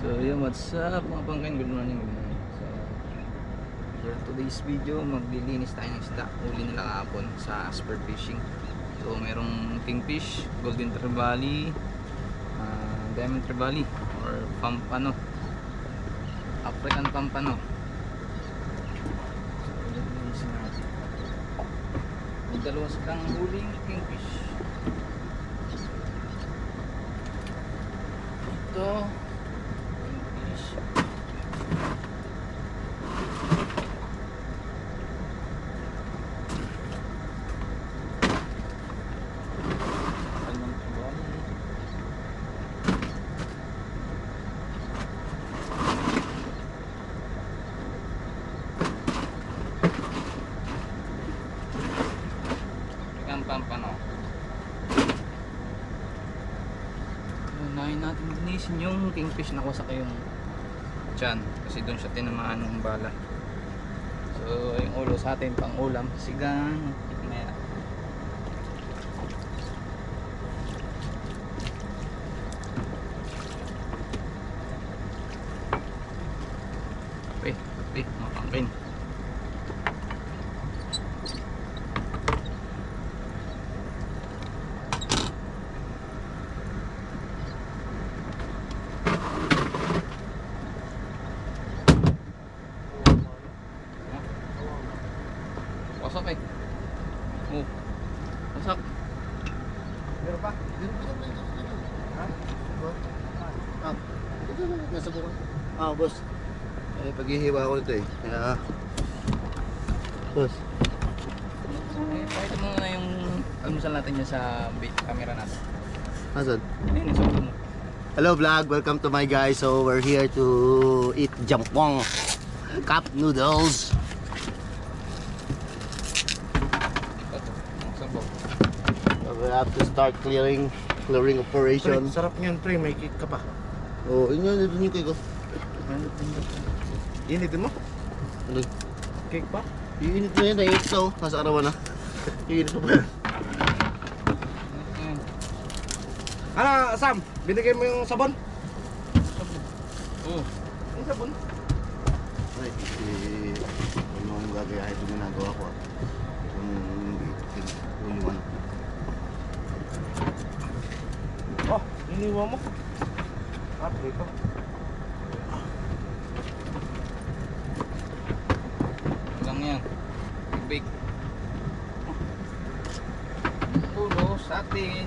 So yun, what's up mga pangkain? Good morning, good morning. So, for today's video, maglilinis tayo ng isda. Uli nila kahapon sa spur fishing. So merong kingfish, golden trevally, ah, diamond trevally, or pampano. African pampano. So dalawa silang huling kingfish. Ito, kingfish. Diamond trevally. African pampano. Unahin natin linisin yung kingfish na kusa yung tiyan kasi doon siya tinamaan ng bala. So yung ulo sa atin pang ulam, sigang, maya. Eh, eh, mga pangkain. Wasak eh. Oh. Wasak. Meron pa? Meron pa meron pa. Ha? Ah, ito na, nasa bukan. Ah, boss. Eh, paghihiwa ko nito eh. Kaya, boss. Eh, pakita mo na yung almusal natin dyan sa camera natin. Asan? Ayun, yung sabi mo. Hello vlog, welcome to my guys. So we're here to eat jampong cup noodles. So we have to start clearing clearing Pre, operation. sarap niyan pre, may cake ka pa. Oh, inyo na din yung cake ko. Initin mo? Ano? Cake pa? Iinit na yan, naiinit na oh. Nasa arawan na. Iinit na pa yan. Ano, Sam? Binigay mo yung sabon? Oh, Yung sabon? Ay, si... Ano ang gagayahin ito ginagawa ko ah. Yung... Ano. Oh, iniwa mo. Ah, prito. lang yan. Big. Ulo sa atin.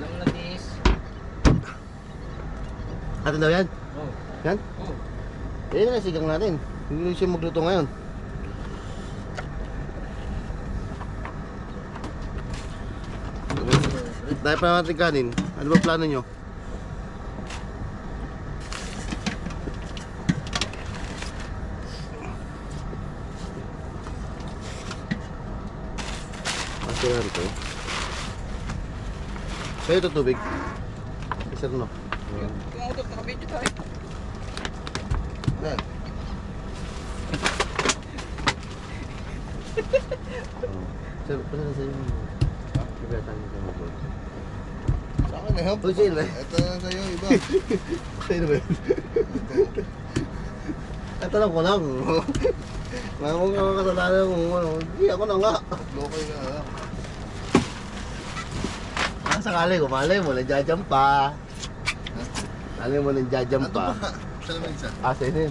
Alam na this. Atin daw yan? Oh, Yan? oh. Eh, na sigang natin. Hindi siya magluto ngayon. Dahil pa natin kanin, ano ba plano nyo? To. Sa'yo ito tubig. Isa no? Yung utot, nakabidyo tayo. Yan. Oh. Sir, pala na sa'yo. Ibatan niyo sa mga Sa akin na yan. Uy, sa'yo ba? Ito na sa'yo, iba. Sa'yo ba? Ito lang ko lang. Mga mga kasalanan mo, ano, hindi ako na nga. Lokay ka ha. Sakali, kumalay mo, nandiyadyam pa. Malay mo, nandiyadyam Ano pa. pa? Saan naman isa? Ah. Ha?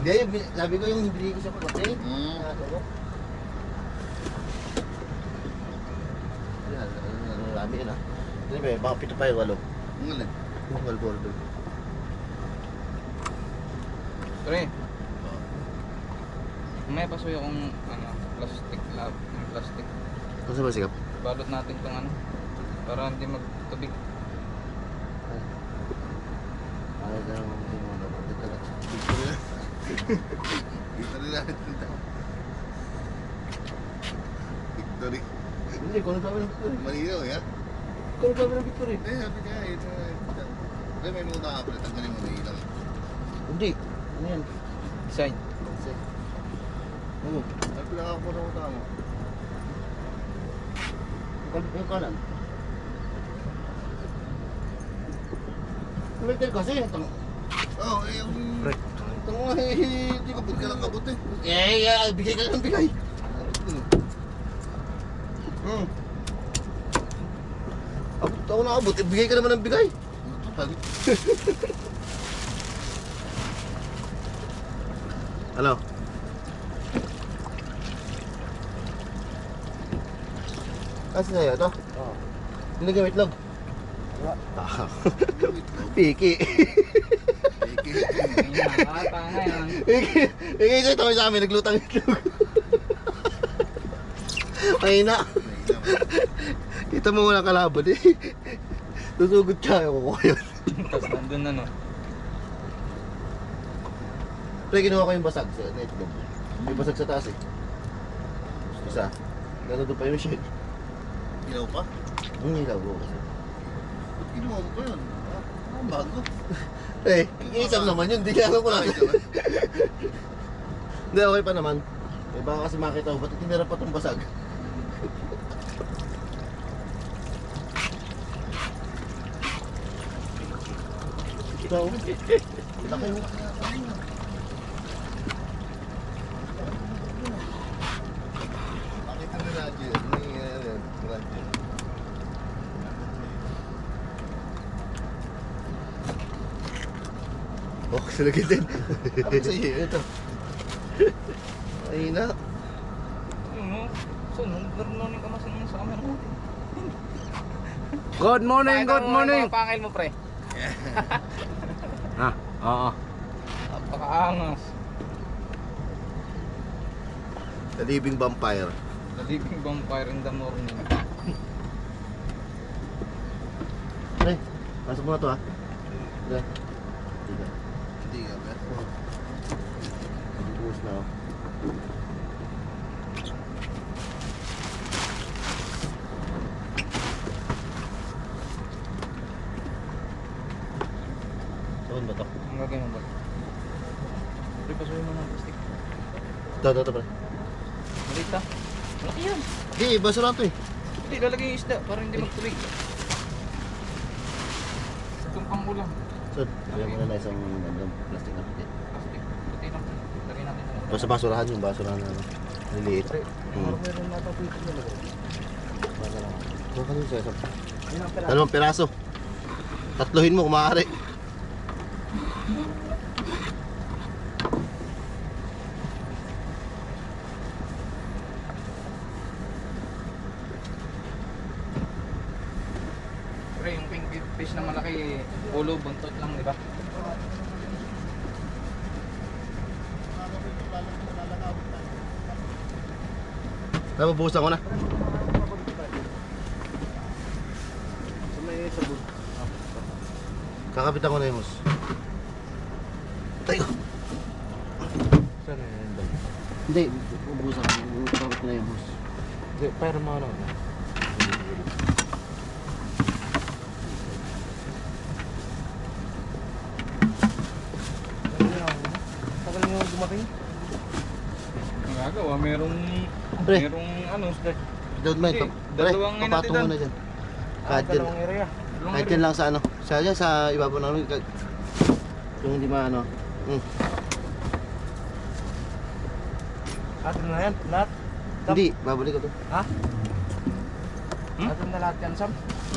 Hindi, yung, bin- sabi ko yung hindi ko siya pagkatay. Hmm. Ah, ko. Marami yun ah. Ba, baka pito pa yung walo. Ang alin? Yung walboro doon. Pre. May pasuyo kong ano, plastic lab, plastic. Ano ba sikap? Balot natin tong ano para hindi magtubig. Ay, ganun mo din mga dapat. Dito lang. Victory na. Victory na. Victory. Hindi, kung ano sabi ng victory. Malinaw, ya? Kung ano sabi ng victory. Eh, sabi ka, ito. Eh, may muna ka pala. Tanggalin mo na ilang. Hindi. Ano yan? Design. Oo. Ay, pinakakuha ko tama. Yung kanan. Meter kasi. Oo, eh, yung... Pre. tang eh, hindi ko Kabot ka lang kabot eh. Eh, eh, bigay ka lang ng bigay. Hmm. Abot ako nakabot, eh, bigay ka naman ng bigay. Kapal. Kasi sa'yo ito? Oo. Hindi na gamit lang. Wala. Ah. Piki. Yan. Piki. Piki ito ito sa amin, naglutang itlog. Mahina. Kita mo wala kalaban eh. Susugod ka, ako ko yun. Tapos nandun na no. Pre, kinuha ko yung basag sa itlog. May basag sa taas eh. Isa. Gano'n doon pa yung shell. Ginaw pa? Ang hilaw ko kasi. Ba't ginawa mo pa yun? Ah, ah, bago. Eh, iisang naman yun, di alam ko lang. Hindi, okay pa naman. Eh, baka kasi makita ko, ba't tinira pa itong basag? Ikaw? Laki mo na radyo yun. May, ano yun, radyo. Oh, sulagin din. Ako sa iyo, ito. Ay na. Natin. Good morning, Pakita good mo morning. mga pangil mo, pre. Ah, oo. Napakaangas. The Living Vampire. The living vampire in the morning. Pre, pasok mo na to ha. Pre. Tiga. Hindi ka ba? Buhos na. Saan ba to? Ang gagawin mo ba? Pre, pasuhin mo ng plastic. Ito, ito, ito, pre. Maliit ah. Malaki yan. Hindi, basa lang to eh. Hindi, lalagay yung isda para hindi magtuloy. Tumpang mo lang. So, lagyan mo na na isang random plastic na puti. Plastic. Puti lang. Natin. Basta basurahan yung basurahan na ano. Liliit. Pre, Hmm. meron na ito pwede nila. Baka lang. Baka nyo sa isang Ayun ang pala. dalawang piraso. Tatlohin mo kung maaari. Pre, yung pink fish na malaki, ulo, buntot lang, di ba? Nababuhusan ko na. Kakapitan ko na yung hose. Tayo. Saan na yan? Hindi, ubusan ko. Ko na yung hose. Hindi, pero mga ano. Tagal nyo dumating? Ang gagawa, merong, Pre. merong ano, Don't mind. Hindi, Pre, dalawang papatong mo na dyan. Ah, Kahit yan, dalawang area. kahit yan lang sa ano. Sa dyan, sa ibabaw ng ano. kahit- Yung hindi maano. Hmm. Atin na yan, lahat. Sam? Hindi, babalik ko to. Ha? Hmm? Atin na lahat yan, Sam.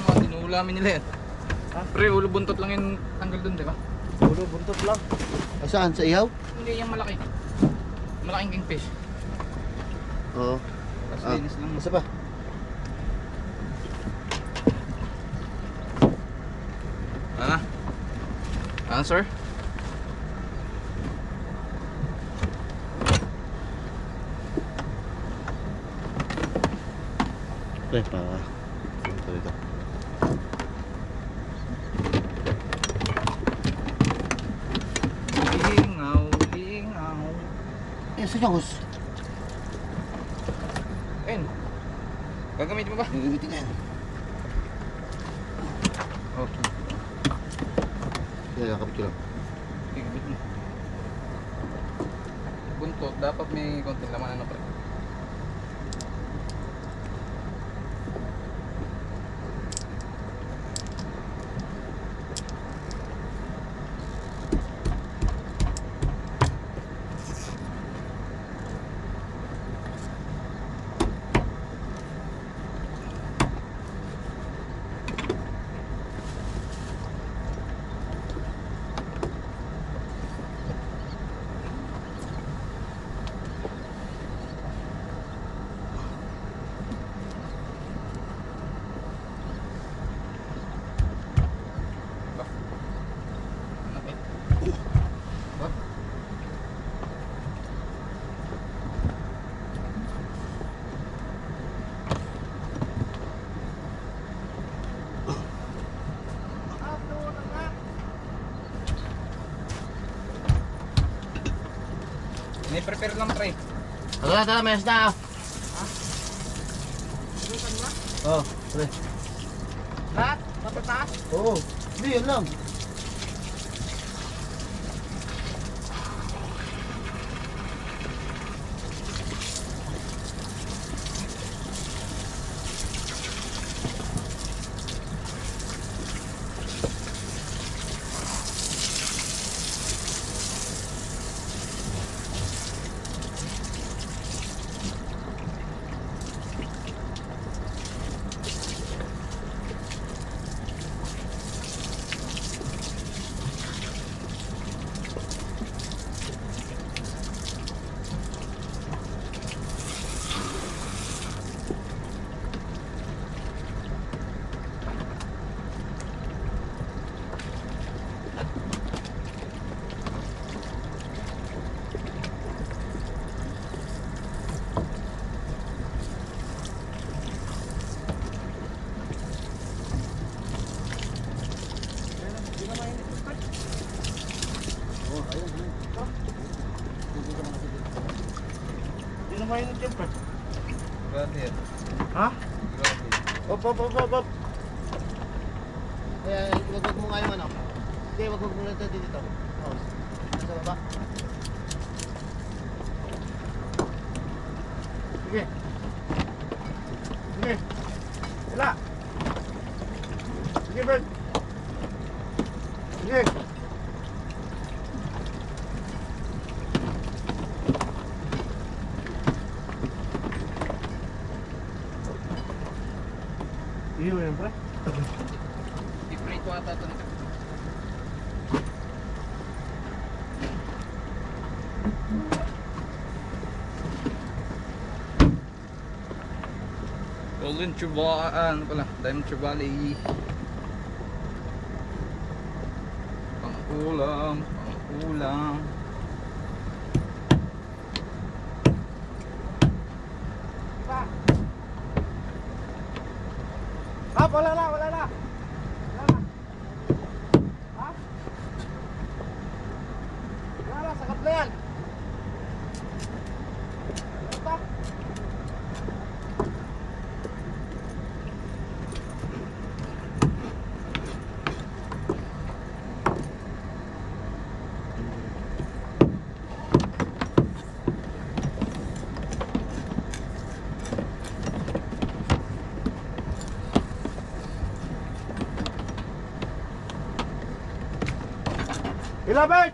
Mga tinuulamin nila yan. Ha? Pre, ulo buntot lang yung tanggal dun, di ba? Ulo, buntot lang. Ay, saan? Sa ihaw? Hindi yung malaki. Malaking kingfish. Oo. Tapos Ah, linis lang. Isa pa. Ah. Answer? Pre, pa. Ito dito. Sa hose. Ayun. Gagamitin mo ba? Gagamitin yan. Oh, Kaya kakapit ko lang. gagamitin mo. Buntot, dapat may konting laman ano pre. May-prepare lang pre. Tara, tara, may isda. Oh, pre. Lahat? Matataas? Oo. Hindi, yun lang. Grabe. Ha? Grabe. Op, op, op, op, op. Kaya, wag wag mo nga yung ano. Hindi, wag wag mo lang dito dito. Oh, sa baba. Sige. Sige. Wala. Sige, Bert. Sige. Iyo yan, pre. I-pray ko ata ito. Golden Chuba, ah, ano pala, Diamond Chubali. Pang-ulam, pang-ulam. Ah, wala na, wala na. Wala na. Ha? Wala na, sakat na yan. Ito. Ila, Bert!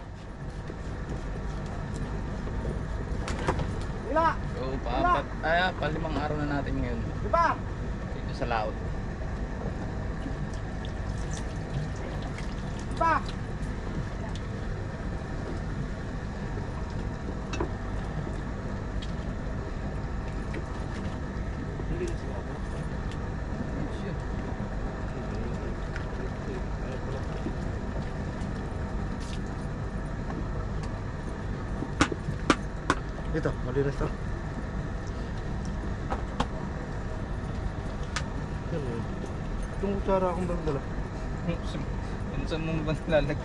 Ila! So, paapat, ay, ah, palimang araw na natin ngayon Di ba? dito sa laot. Di ba? Hindi na sila. Dito, malinis to. Itong kutsara akong dala. Kung saan mo ba nilalag?